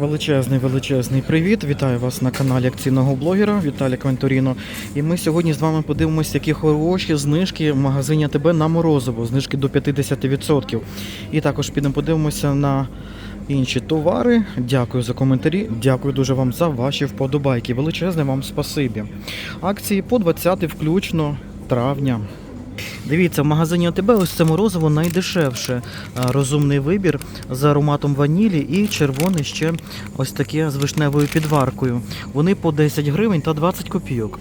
Величезний величезний привіт! Вітаю вас на каналі акційного блогера Віталія Квенторіно. І ми сьогодні з вами подивимося, які хороші знижки в магазині АТБ на морозиво, знижки до 50%. І також підемо подивимося на інші товари. Дякую за коментарі. Дякую дуже вам за ваші вподобайки. Величезне вам спасибі. Акції по 20 включно травня. Дивіться, в магазині АТБ ось це морозиво найдешевше. Розумний вибір з ароматом ванілі і червоне ще ось таке з вишневою підваркою. Вони по 10 гривень та 20 копійок.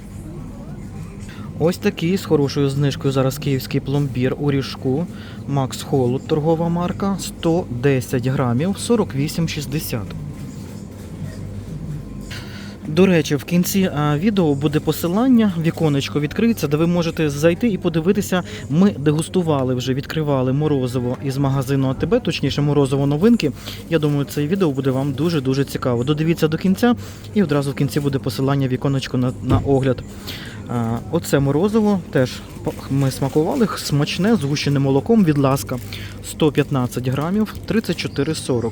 Ось такий з хорошою знижкою зараз київський пломбір у ріжку. Макс Холод, торгова марка, 110 грамів, 48,60. До речі, в кінці відео буде посилання, віконечко відкриється, де ви можете зайти і подивитися. Ми дегустували вже, відкривали морозиво із магазину АТБ, точніше морозиво новинки. Я думаю, це відео буде вам дуже-дуже цікаво. Додивіться до кінця і одразу в кінці буде посилання віконечко на, на огляд. Оце морозиво теж ми смакували, смачне, згущеним молоком від ласка. 115 грамів, 34,40.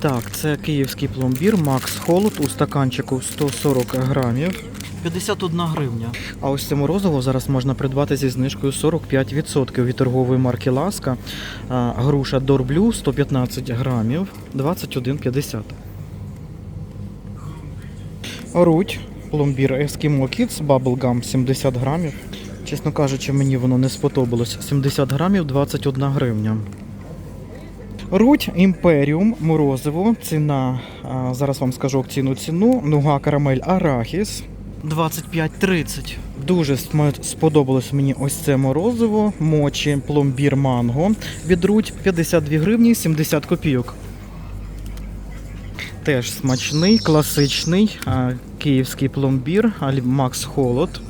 Так, це київський пломбір Макс Холод у стаканчику 140 грамів. 51 гривня. А ось це морозиво зараз можна придбати зі знижкою 45% від торгової марки Ласка. Груша Дорблю 115 грамів, 21,50. Руть, пломбір Eskimo Kids Bubblegum 70 грамів. Чесно кажучи, мені воно не сподобалось. 70 грамів 21 гривня. Руть Імперіум Морозиво. Ціна, зараз вам скажу акційну ціну. Нуга карамель Арахіс 25,30. Дуже сподобалось мені ось це морозиво, мочі, пломбір манго. Від Руть 52 гривні 70 копійок. Теж смачний, класичний київський пломбір Макс Холод.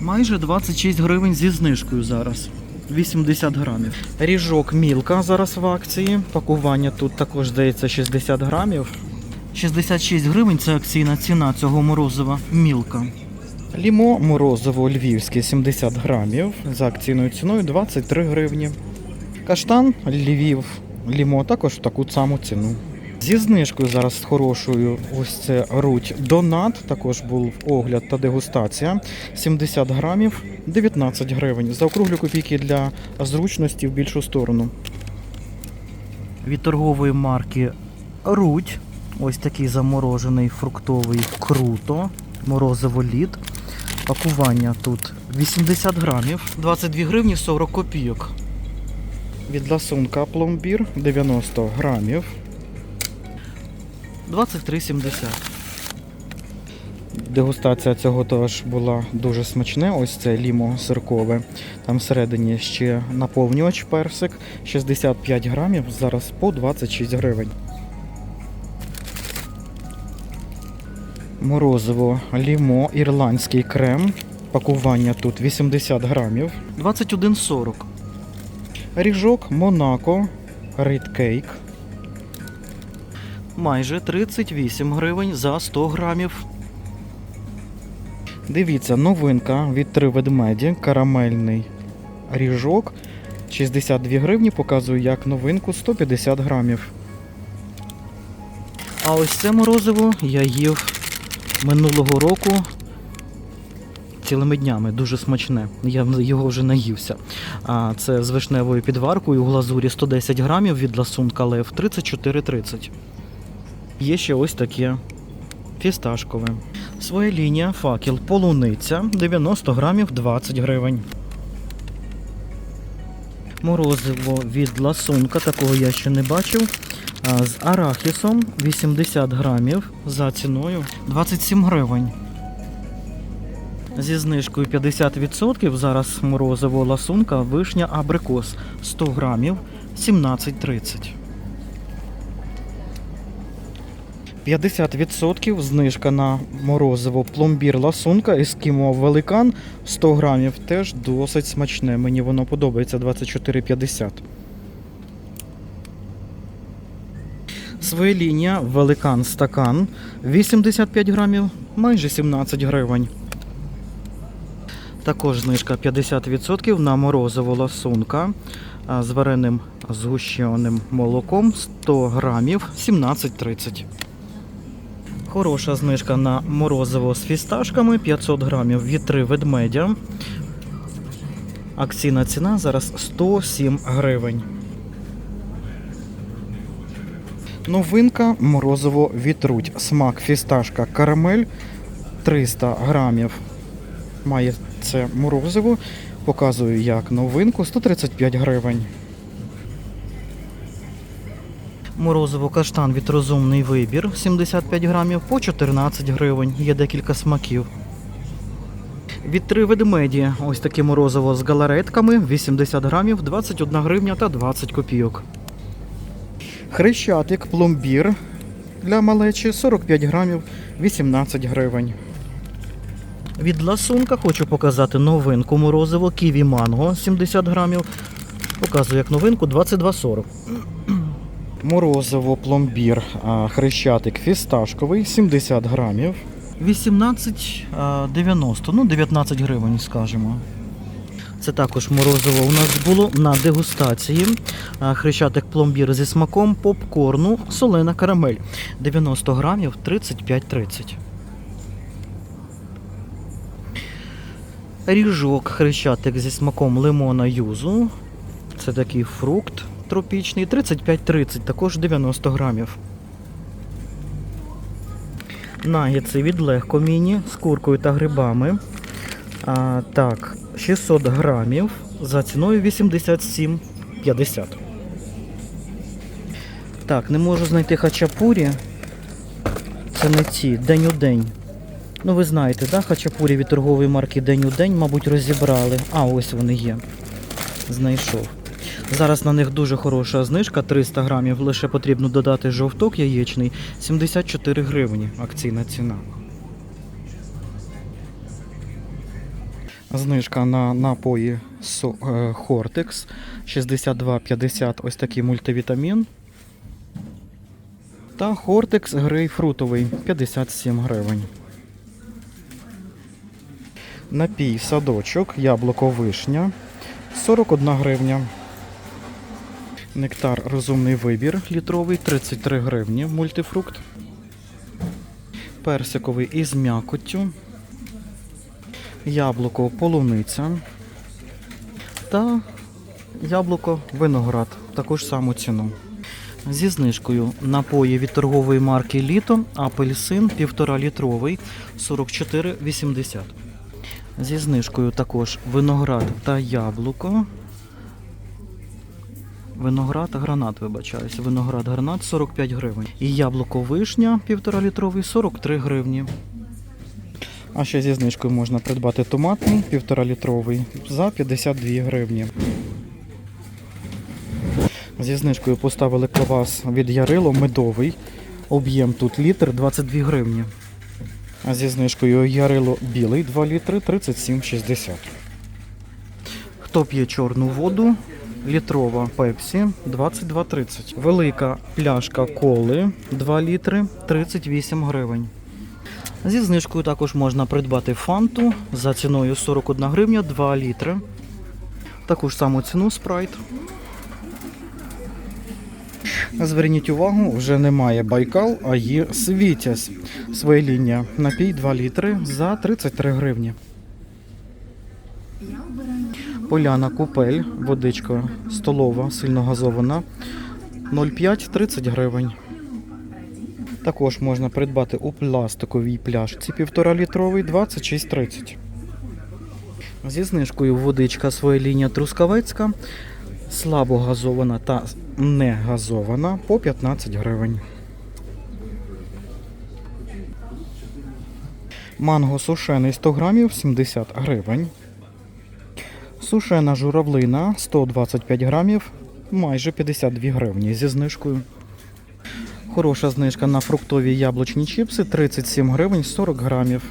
Майже 26 гривень зі знижкою зараз. 80 грамів. Ріжок Мілка зараз в акції. Пакування тут також здається 60 грамів. 66 гривень це акційна ціна цього морозива Мілка. Лімо морозиво львівське 70 грамів за акційною ціною 23 гривні. Каштан Львів Лімо також в таку саму ціну. Зі знижкою зараз хорошою ось це руть Донат. Також був огляд та дегустація. 70 грамів, 19 гривень. Заокруглю копійки для зручності в більшу сторону. Від торгової марки Руть. Ось такий заморожений фруктовий круто. Морозиво лід. Пакування тут 80 грамів, 22 гривні 40 копійок. Від ласунка пломбір 90 грамів. 23,70. Дегустація цього теж була дуже смачне. Ось це лімо сиркове. Там всередині ще наповнювач персик 65 грамів, зараз по 26 гривень. Морозиво лімо, ірландський крем. Пакування тут 80 грамів, 21,40. Ріжок Монако, Рідкейк. Майже 38 гривень за 100 грамів. Дивіться, новинка від три ведмеді, карамельний ріжок. 62 гривні показую як новинку 150 грамів. А ось це морозиво я їв минулого року цілими днями, дуже смачне. Я його вже наївся. А це з вишневою підваркою у глазурі 110 грамів від ласунка Лев 34,30. Є ще ось таке фісташкове. Своя лінія факел полуниця 90 грамів 20 гривень. Морозиво від ласунка, такого я ще не бачив. З арахісом 80 грамів за ціною 27 гривень. Зі знижкою 50% зараз морозиво ласунка вишня абрикос 100 грамів 17,30. 50% знижка на морозиво пломбір ласунка ескімо великан 100 грамів. Теж досить смачне. Мені воно подобається 24,50. Своєлінія великан стакан 85 грамів, майже 17 гривень. Також знижка 50% на морозиво ласунка з вареним з гущеним молоком 100 грамів 17,30. Хороша знижка на морозиво з фісташками 500 грамів 3 ведмедя. Акційна ціна зараз 107 гривень. Новинка морозиво вітруть. Смак фісташка карамель 300 грамів. Має це морозиво. Показую як новинку 135 гривень. Морозиво каштан від розумний вибір 75 грамів по 14 гривень. Є декілька смаків. Від три ведмеді. Ось таке морозиво з галаретками 80 грамів, 21 гривня та 20 копійок. Хрещатик, пломбір для малечі 45 грамів, 18 гривень. Від ласунка хочу показати новинку морозиво ківі манго 70 грамів. Показую як новинку 22,40. Морозиво пломбір, хрещатик фісташковий 70 грамів. 18,90, ну 19 гривень, скажімо. Це також морозиво у нас було на дегустації. Хрещатик пломбір зі смаком попкорну, солена карамель. 90 грамів 35,30. Ріжок хрещатик зі смаком лимона юзу. Це такий фрукт тропічний. 35-30, також 90 грамів. Нагетси від легко міні з куркою та грибами. А, так, 600 грамів за ціною 87,50. Так, не можу знайти хачапурі. Це не ці, день у день. Ну, ви знаєте, да? хачапурі від торгової марки День у день, мабуть, розібрали. А, ось вони є. Знайшов. Зараз на них дуже хороша знижка, 300 грамів. Лише потрібно додати жовток яєчний, 74 гривні акційна ціна. Знижка на напої Со- е, Хортекс 62,50 ось такий мультивітамін. Та Хортекс грейпфрутовий 57 гривень. Напій садочок, яблуко вишня 41 гривня. Нектар розумний вибір літровий 33 гривні. Мультифрукт. Персиковий із м'якоттю. Яблуко полуниця. Та яблуко виноград. Таку ж саму ціну. Зі знижкою напої від торгової марки Літо, апельсин 1,5 літровий 44,80. Зі знижкою також виноград та яблуко. Виноград гранат, вибачаюсь. Виноград гранат 45 гривень. І яблуко вишня 1,5 літровий 43 гривні. А ще зі знижкою можна придбати томатний 1,5 літровий за 52 гривні. Зі знижкою поставили квас від Ярило медовий. Об'єм тут літр 22 гривні. А зі знижкою Ярило білий 2 літри 37,60. Хто п'є чорну воду? Літрова пепсі 22,30. Велика пляшка коли 2 літри 38 гривень. Зі знижкою також можна придбати фанту за ціною 41 гривня 2 літри. Таку ж саму ціну спрайт. Зверніть увагу, вже немає Байкал, а є Світязь. Своя лінія. Напій 2 літри за 33 гривні. Поляна купель, водичка столова, сильно газована. 0,5-30 гривень. Також можна придбати у пластиковій пляшці 1,5 літровий 26,30. Зі знижкою водичка своя лінія Трускавецька. Слабо газована та не газована по 15 гривень. Манго сушений 100 грамів 70 гривень. Сушена журавлина 125 грамів, майже 52 гривні зі знижкою. Хороша знижка на фруктові яблучні чіпси 37 гривень 40 грамів.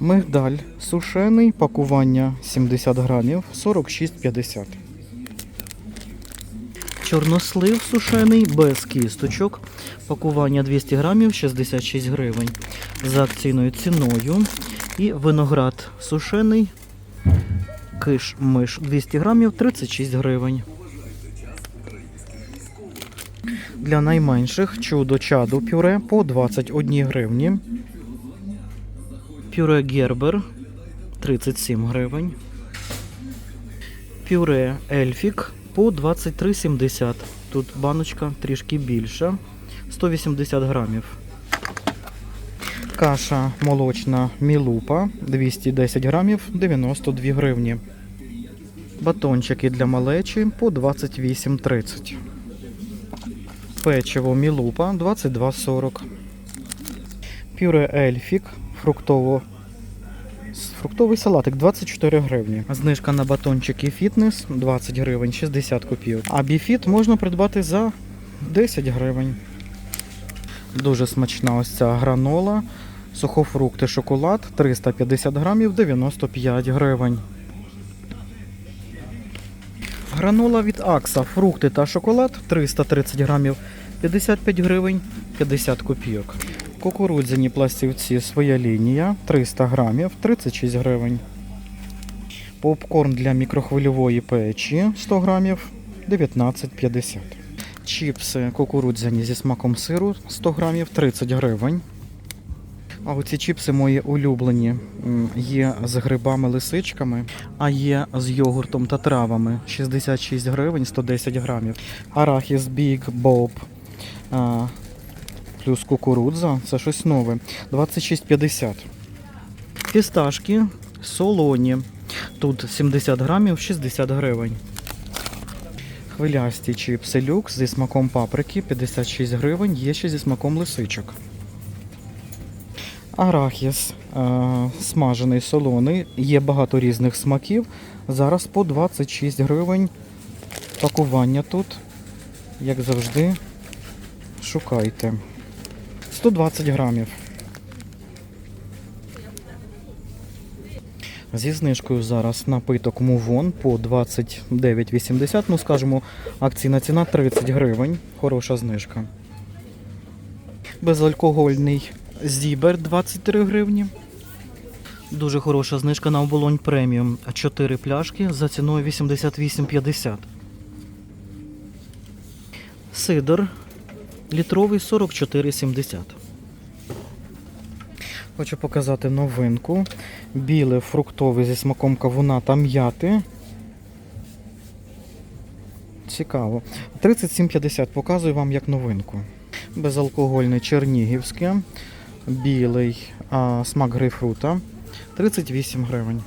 Мигдаль сушений, пакування 70 грамів 46,50. Чорнослив сушений без кісточок. Пакування 200 грамів 66 гривень за акційною ціною. І виноград сушений. Киш-миш 200 грамів 36 гривень. Для найменших чудо чаду пюре по 21 гривні. Пюре Гербер 37 гривень. Пюре Ельфік по 23,70. Тут баночка трішки більша. 180 грамів. Каша молочна Мілупа 210 грамів 92 гривні. Батончики для малечі по 28,30. Печиво Мілупа 22,40. Пюре Ельфік фруктово. Фруктовий салатик 24 гривні. Знижка на батончики фітнес 20 гривень 60 копійок. А біфіт можна придбати за 10 гривень. Дуже смачна ось ця гранола. Сухофрукти шоколад 350 грамів 95 гривень. Гранола від Акса, фрукти та шоколад 330 грамів 55 гривень 50 копійок. Кукурудзяні пластівці своя лінія 300 грамів 36 гривень. Попкорн для мікрохвильової печі 100 грамів 19,50. Чіпси кукурудзяні зі смаком сиру 100 грамів 30 гривень. А оці чіпси мої улюблені. Є з грибами-лисичками, а є з йогуртом та травами. 66 гривень 110 грамів. Арахіс Bob а, плюс кукурудза. Це щось нове. 26,50. Фісташки солоні. Тут 70 грамів 60 гривень. Хвилясті чіпси люкс зі смаком паприки 56 гривень, є ще зі смаком лисичок. Арахіс е, смажений солоний, є багато різних смаків. Зараз по 26 гривень. Пакування тут, як завжди, шукайте. 120 грамів. Зі знижкою зараз напиток Мувон по 29,80. Ну, скажімо, акційна ціна 30 гривень. Хороша знижка. Безалкогольний Зібер 23 гривні. Дуже хороша знижка на оболонь преміум. 4 пляшки за ціною 88,50. Сидор літровий 44,70. Хочу показати новинку. Біле фруктове зі смаком кавуна та м'яти. Цікаво. 37,50 показую вам як новинку. Безалкогольне чернігівське. Білий а, смак грейпфрута 38 гривень.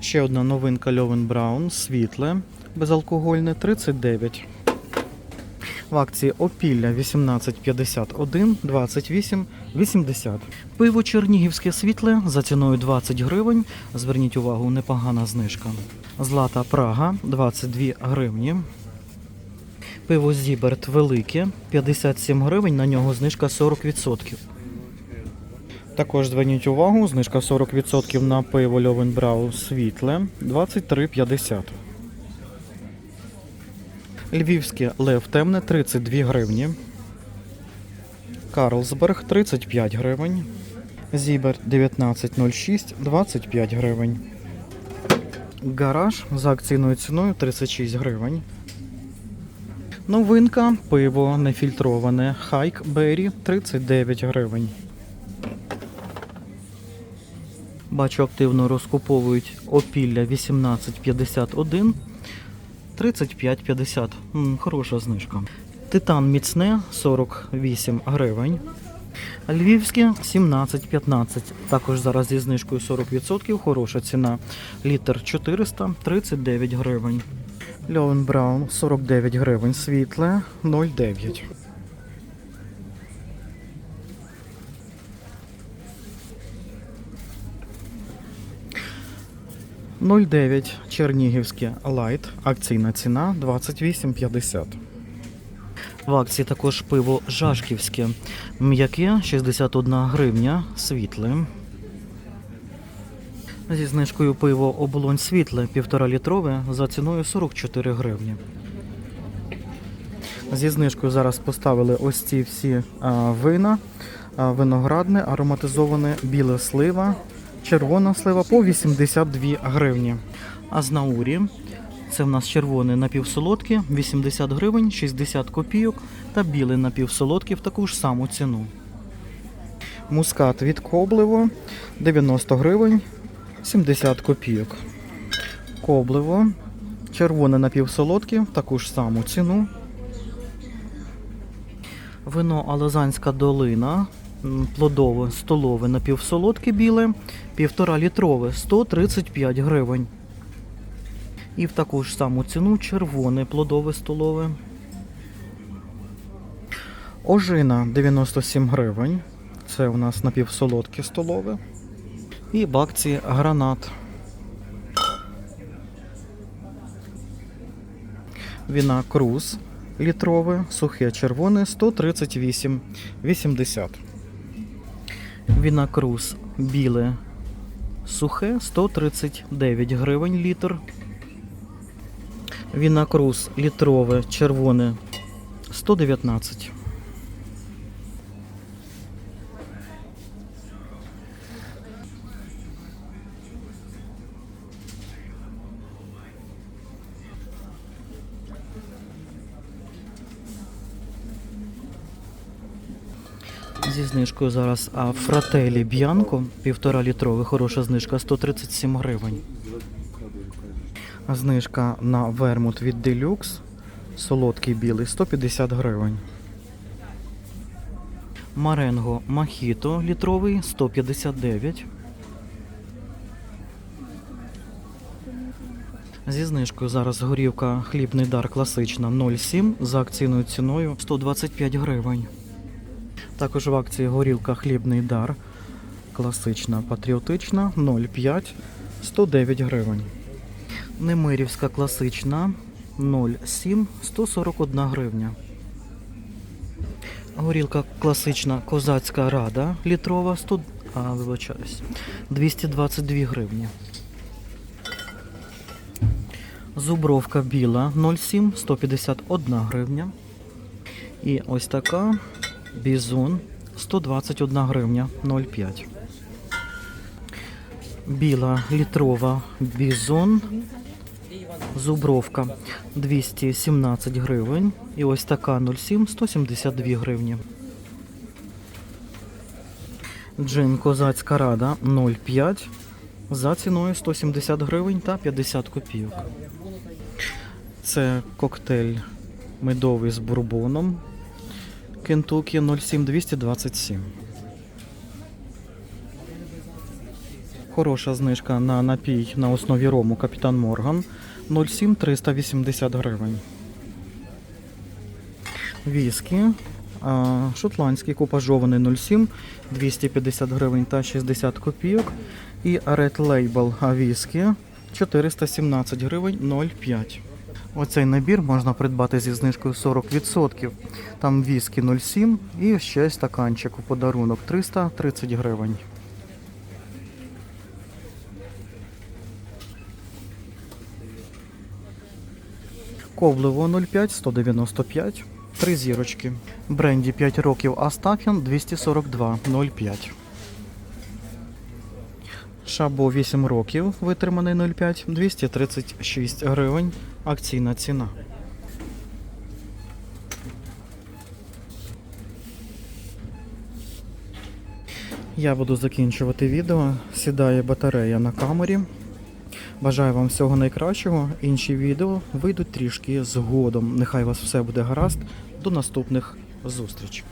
Ще одна новинка Льовен Браун, світле, безалкогольне 39. В акції опілля 18,51, 28,80. Пиво чернігівське світле за ціною 20 гривень. Зверніть увагу, непогана знижка. Злата Прага 22 гривні. Пиво Зіберт велике 57 гривень, на нього знижка 40%. Також зверніть увагу, знижка 40% на пиво Льовенбрау світле 23,50. Львівське лев темне 32 гривні. Карлсберг 35 гривень. Зібер 1906 25 гривень. Гараж за акційною ціною 36 гривень. Новинка пиво нефільтроване Хайк Беррі 39 гривень. Бачу, активно розкуповують опілля 1851, 35,50. Хороша знижка. Титан міцне 48 гривень. Львівське 17,15. Також зараз зі знижкою 40%. Хороша ціна. Літр 439 гривень. Льовен Браун 49 гривень. Світле 0,9. Ноль дев'ять Чернігівське Лайт. Акційна ціна 28,50. В акції також пиво Жашківське. М'яке 61 гривня, світле. Зі знижкою пиво оболонь світле 1,5 літрове за ціною 44 гривні. Зі знижкою зараз поставили ось ці всі вина. Виноградне, ароматизоване біле слива, червона слива по 82 гривні. Азнаурі. Це в нас червоний напівсолодкий, 80 гривень, 60 копійок та білий напівсолодкий в таку ж саму ціну. Мускат від Коблево 90 гривень, 70 копійок. Коблево, червоне напівсолодке в таку ж саму ціну. Вино Алозанська долина, плодове, столове напівсолодке біле, півтора літрове 135 гривень. І в таку ж саму ціну червоне плодове столове. Ожина 97 гривень. Це у нас напівсолодке столове. І в акції гранат. Віна Круз літрове, сухе червоне 138,80. Віна Круз біле сухе 139 гривень літр. Вінакрус літрове червоне 119. Зі знижкою зараз а фрателі Б'янко, півтора літровий, хороша знижка 137 гривень. Знижка на вермут від Deluxe, солодкий білий 150 гривень. Маренго Махіто літровий 159. Зі знижкою зараз горівка хлібний дар класична 0,7 за акційною ціною 125 гривень. Також в акції горілка хлібний дар. Класична патріотична 0,5 109 гривень. Немирівська класична 0,7 141 гривня. Горілка класична козацька рада літрова 100, а, вибачаюсь, 222 гривні. Зубровка біла 0,7 151 гривня. І ось така Бізон 121 гривня 0,5. Біла літрова бізон. Зубровка 217 гривень. І ось така 0,7 172 гривні. Джин Козацька рада 0,5 за ціною 170 гривень та 50 копійок. Це коктейль медовий з бурбоном Кентукі 07227. Хороша знижка на напій на основі рому Капітан Морган 07 380 гривень. Віскі. Шотландський купажований 07 250 гривень та 60 копійок. І Red Label віскі 417 гривень 0,5. Оцей набір можна придбати зі знижкою 40%. Там віскі 0,7 і ще стаканчик у подарунок 330 гривень. Коблево 0,5 195, 3 зірочки. Бренді 5 років Астафін 242 0,5. Шабо 8 років, витриманий 0,5, 236 гривень. Акційна ціна. Я буду закінчувати відео. Сідає батарея на камері. Бажаю вам всього найкращого. Інші відео вийдуть трішки згодом. Нехай вас все буде гаразд. До наступних зустрічей.